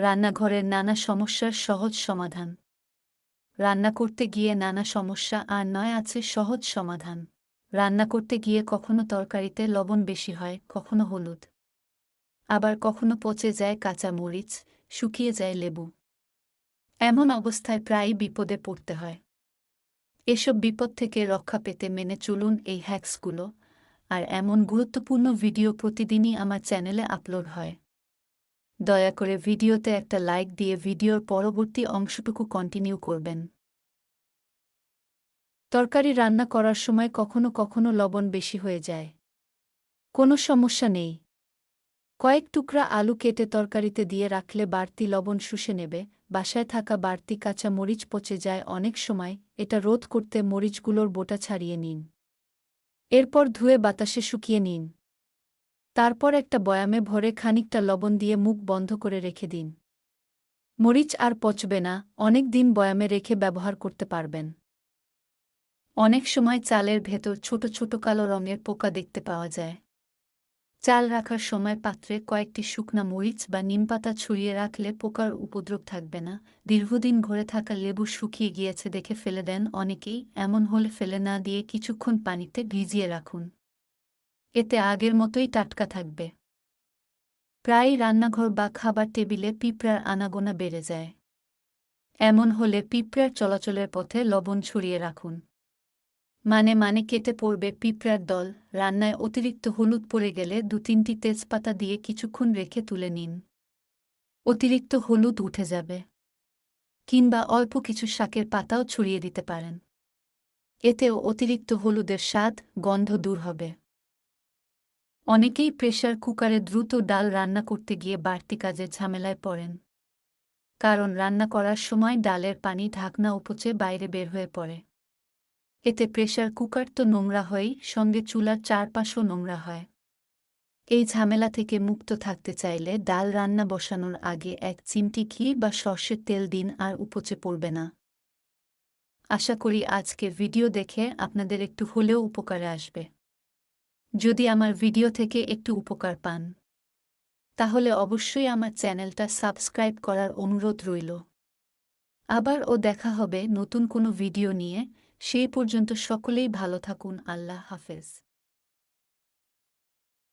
রান্নাঘরের নানা সমস্যার সহজ সমাধান। রান্না করতে গিয়ে নানা সমস্যা আর নয় আছে সহজ সমাধান। রান্না করতে গিয়ে কখনো তরকারিতে লবণ বেশি হয়, কখনো হলুদ। আবার কখনো পচে যায় কাঁচা মরিচ, শুকিয়ে যায় লেবু। এমন অবস্থায় প্রায়ই বিপদে পড়তে হয়। এসব বিপদ থেকে রক্ষা পেতে মেনে চলুন এই হ্যাক্সগুলো আর এমন গুরুত্বপূর্ণ ভিডিও প্রতিদিনই আমার চ্যানেলে আপলোড হয়। দয়া করে ভিডিওতে একটা লাইক দিয়ে ভিডিওর পরবর্তী অংশটুকু কন্টিনিউ করবেন। তরকারি রান্না করার সময় কখনো কখনো লবণ বেশি হয়ে যায়। কোনো সমস্যা নেই। কয়েক টুকরা আলু কেটে তরকারিতে দিয়ে রাখলে বাড়তি লবণ শুষে নেবে, বাসায় থাকা বাড়তি কাঁচা মরিচ পচে যায় অনেক সময়, এটা রোধ করতে মরিচগুলোর বোটা ছাড়িয়ে নিন। এরপর ধুয়ে বাতাসে শুকিয়ে নিন। তারপর একটা বয়ামে ভরে খানিকটা লবণ দিয়ে মুখ বন্ধ করে রেখে দিন। মরিচ আর পচবে না, অনেক দিন বয়ামে রেখে ব্যবহার করতে পারবেন। অনেক সময় চালের ভেতর ছোট ছোট কালো রঙের পোকা দেখতে পাওয়া যায়। চাল রাখার সময় পাত্রে কয়েকটি শুকনা মরিচ বা নিমপাতা ছড়িয়ে রাখলে পোকার উপদ্রব থাকবে না। দীর্ঘদিন ঘরে থাকা লেবু শুকিয়ে গিয়েছে দেখে ফেলে দেন অনেকেই। এমন হলে ফেলে না দিয়ে কিছুক্ষণ পানিতে ভিজিয়ে রাখুন। এতে আগের মতোই টাটকা থাকবে। প্রায়ই রান্নাঘর বা খাবার টেবিলে পিঁপড়ার আনাগোনা বেড়ে যায়। এমন হলে পিঁপড়ার চলাচলের পথে লবণ ছড়িয়ে রাখুন। মানে মানে কেটে পড়বে পিঁপড়ার দল। রান্নায় অতিরিক্ত হলুদ পড়ে গেলে দু তিনটি তেজপাতা দিয়ে কিছুক্ষণ রেখে তুলে নিন। অতিরিক্ত হলুদ উঠে যাবে। কিংবা অল্প কিছু শাকের পাতাও ছড়িয়ে দিতে পারেন। এতেও অতিরিক্ত হলুদের স্বাদ, গন্ধ দূর হবে। অনেকেই প্রেশার কুকারে দ্রুত ডাল রান্না করতে গিয়ে বাড়তি কাজের ঝামেলায় পড়েন। কারণ রান্না করার সময় ডালের পানি ঢাকনা উপচে বাইরে বের হয়ে পড়ে। এতে প্রেশার কুকার তো নোংরা হয়েই সঙ্গে চুলার চারপাশও নোংরা হয়। এই ঝামেলা থেকে মুক্ত থাকতে চাইলে ডাল রান্না বসানোর আগে এক চিমটি ঘি বা সর্ষের তেল দিন আর উপচে পড়বে না। আশা করি আজকে ভিডিও দেখে আপনাদের একটু হলেও উপকারে আসবে। যদি আমার ভিডিও থেকে একটু উপকার পান, তাহলে অবশ্যই আমার চ্যানেলটা সাবস্ক্রাইব করার অনুরোধ রইল। আবার ও দেখা হবে নতুন কোনো ভিডিও নিয়ে, সেই পর্যন্ত সকলেই ভালো থাকুন, আল্লাহ হাফেজ।